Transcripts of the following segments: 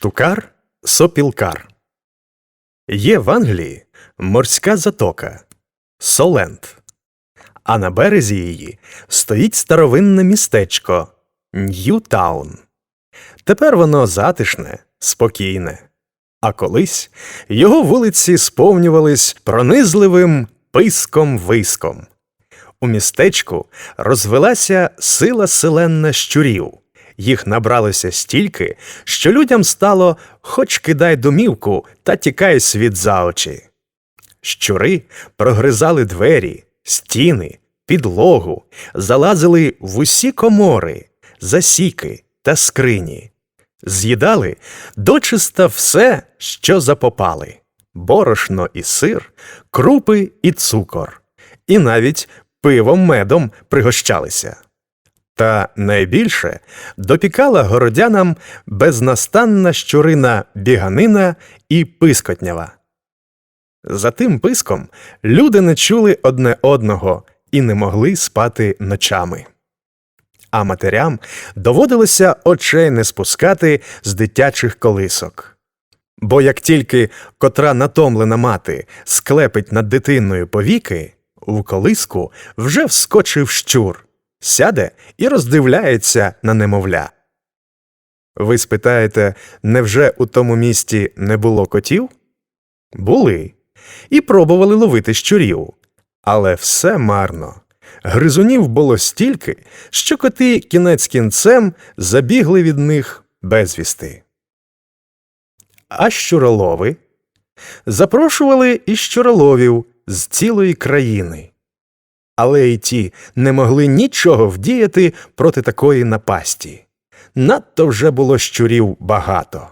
Штукар сопілкар. Є в Англії морська затока Солент, а на березі її стоїть старовинне містечко Ньютаун. Тепер воно затишне, спокійне, а колись його вулиці сповнювались пронизливим писком-виском. У містечку розвелася сила селенна щурів. Їх набралося стільки, що людям стало хоч кидай домівку та тікай світ за очі. Щури прогризали двері, стіни, підлогу, залазили в усі комори, засіки та скрині, з'їдали дочиста все, що запопали борошно і сир, крупи і цукор, і навіть пивом медом пригощалися. Та найбільше допікала городянам безнастанна щурина біганина і пискотнява. За тим писком люди не чули одне одного і не могли спати ночами. А матерям доводилося очей не спускати з дитячих колисок. Бо як тільки котра натомлена мати склепить над дитиною повіки, в колиску вже вскочив щур, сяде і роздивляється на немовля. Ви спитаєте, невже у тому місті не було котів? Були. І пробували ловити щурів. Але все марно. Гризунів було стільки, що коти кінець кінцем забігли від них безвісти. А щуролови запрошували і щуроловів з цілої країни. Але й ті не могли нічого вдіяти проти такої напасті. Надто вже було щурів багато.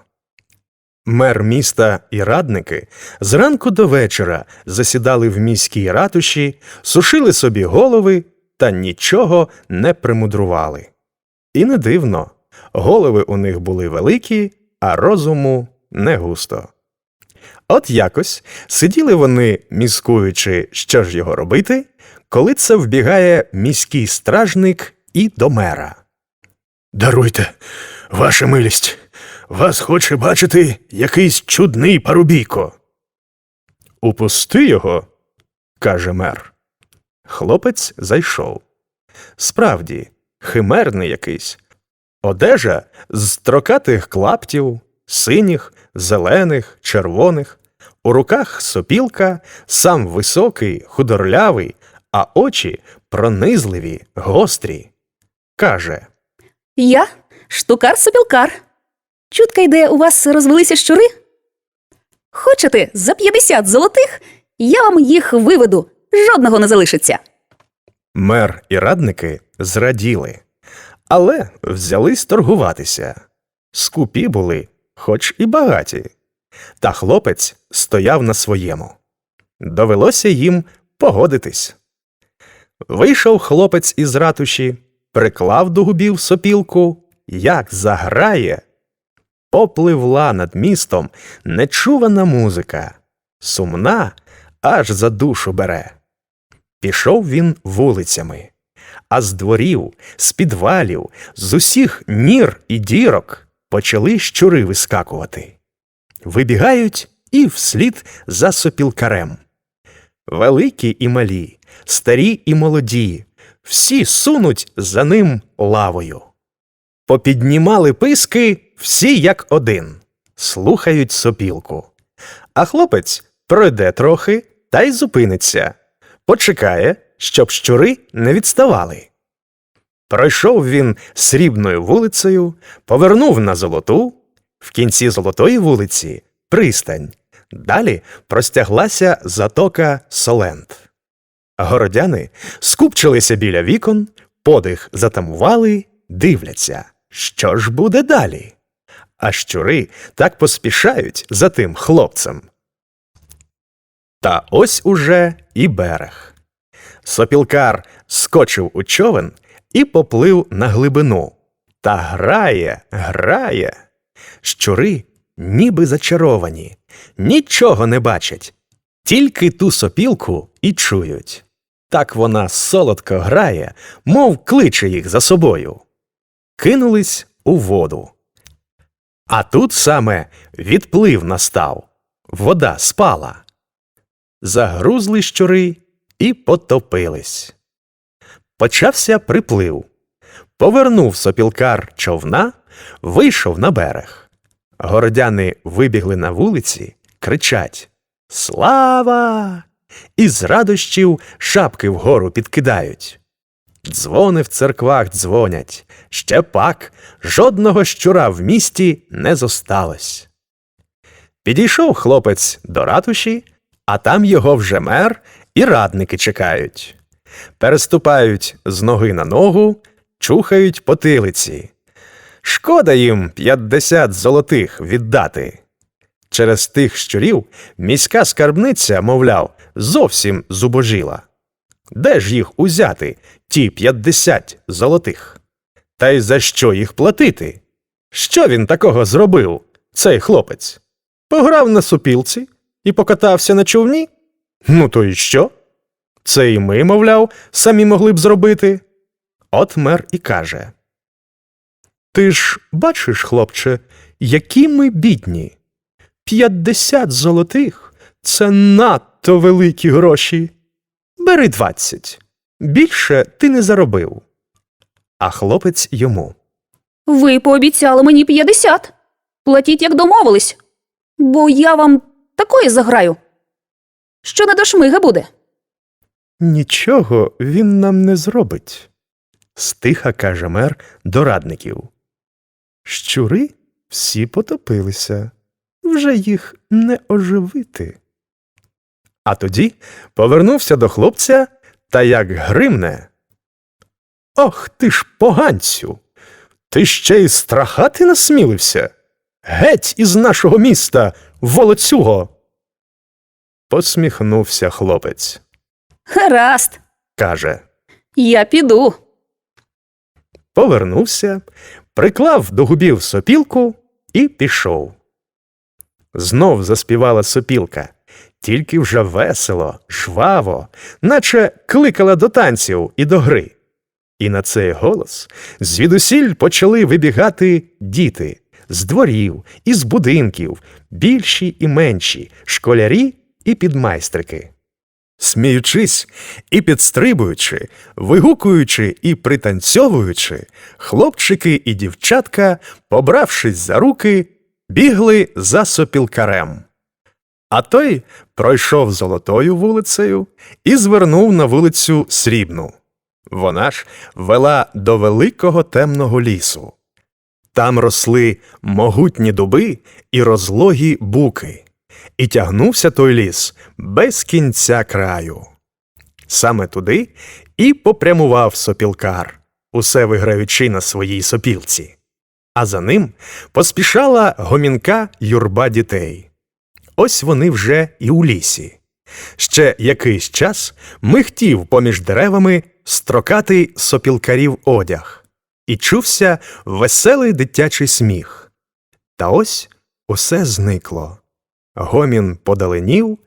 Мер міста і радники зранку до вечора засідали в міській ратуші, сушили собі голови та нічого не примудрували. І не дивно, голови у них були великі, а розуму не густо. От якось сиділи вони, міскуючи, що ж його робити, коли це вбігає міський стражник і до мера. Даруйте, ваша милість, вас хоче бачити якийсь чудний парубійко. Упусти його, каже мер. Хлопець зайшов. Справді, химерний якийсь. Одежа з трокатих клаптів, синіх, зелених, червоних, у руках сопілка, сам високий, худорлявий, а очі пронизливі, гострі. Каже Я штукар-сопілкар. Чутка йде, у вас розвелися щури? Хочете, за 50 золотих я вам їх виведу, жодного не залишиться. Мер і радники зраділи, але взялись торгуватися. Скупі були, хоч і багаті. Та хлопець стояв на своєму. Довелося їм погодитись. Вийшов хлопець із ратуші, приклав до губів сопілку, як заграє. Попливла над містом нечувана музика, сумна, аж за душу бере. Пішов він вулицями, а з дворів, з підвалів, з усіх нір і дірок почали щури вискакувати. Вибігають і вслід за сопілкарем. Великі і малі, старі і молоді, всі сунуть за ним лавою. Попіднімали писки всі як один, слухають сопілку. А хлопець пройде трохи та й зупиниться, почекає, щоб щури не відставали. Пройшов він срібною вулицею, повернув на золоту, в кінці золотої вулиці пристань. Далі простяглася затока Солент. Городяни скупчилися біля вікон, подих затамували, дивляться, що ж буде далі. А щури так поспішають за тим хлопцем. Та ось уже і берег. Сопілкар скочив у човен і поплив на глибину. Та грає, грає. Щури ніби зачаровані, нічого не бачать, тільки ту сопілку і чують. Так вона солодко грає, мов кличе їх за собою. Кинулись у воду. А тут саме відплив настав, вода спала. Загрузли щури і потопились. Почався приплив. Повернув сопілкар човна, вийшов на берег. Городяни вибігли на вулиці, кричать Слава! І з радощів шапки вгору підкидають. Дзвони в церквах дзвонять. Ще пак жодного щура в місті не зосталось. Підійшов хлопець до ратуші, а там його вже мер і радники чекають. Переступають з ноги на ногу, чухають потилиці. Шкода їм п'ятдесят золотих віддати. Через тих щурів міська скарбниця, мовляв, зовсім зубожіла. Де ж їх узяти, ті п'ятдесят золотих? Та й за що їх платити? Що він такого зробив, цей хлопець? Пограв на супілці і покатався на човні? Ну то й що? Це і ми, мовляв, самі могли б зробити. От мер і каже. Ти ж бачиш, хлопче, які ми бідні. П'ятдесят золотих це надто великі гроші. Бери двадцять. Більше ти не заробив. А хлопець йому. Ви пообіцяли мені 50. Платіть, як домовились. Бо я вам такої заграю. Що не до шмига буде. Нічого він нам не зробить. Стиха каже мер до радників. Щури всі потопилися, вже їх не оживити. А тоді повернувся до хлопця та як гримне. Ох ти ж поганцю! Ти ще й страхати насмілився? Геть із нашого міста, волоцюго. Посміхнувся хлопець. Гаразд, Каже. я піду. Повернувся, приклав до губів сопілку і пішов. Знов заспівала сопілка, тільки вже весело, жваво, наче кликала до танців і до гри. І на цей голос звідусіль почали вибігати діти з дворів, із будинків, більші і менші, школярі і підмайстрики. Сміючись і підстрибуючи, вигукуючи і пританцьовуючи, хлопчики і дівчатка, побравшись за руки, бігли за сопілкарем. А той пройшов золотою вулицею і звернув на вулицю Срібну. Вона ж вела до великого темного лісу. Там росли могутні дуби і розлогі буки, і тягнувся той ліс без кінця краю. Саме туди і попрямував сопілкар, усе виграючи на своїй сопілці. А за ним поспішала гомінка юрба дітей. Ось вони вже і у лісі. Ще якийсь час михтів поміж деревами строкатий сопілкарів одяг, і чувся веселий дитячий сміх. Та ось усе зникло. Гомін подаленів,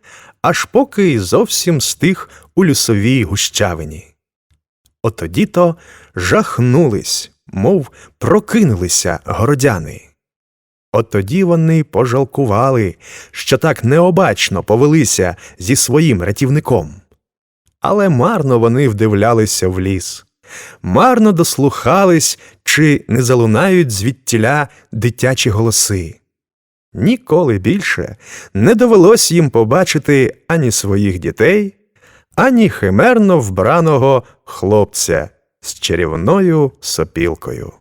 аж поки й зовсім стих у лісовій гущавині. Отоді то жахнулись, мов прокинулися городяни. От тоді вони пожалкували, що так необачно повелися зі своїм рятівником. Але марно вони вдивлялися в ліс, марно дослухались, чи не залунають звідтіля дитячі голоси. Ніколи більше не довелось їм побачити ані своїх дітей, ані химерно вбраного хлопця з чарівною сопілкою.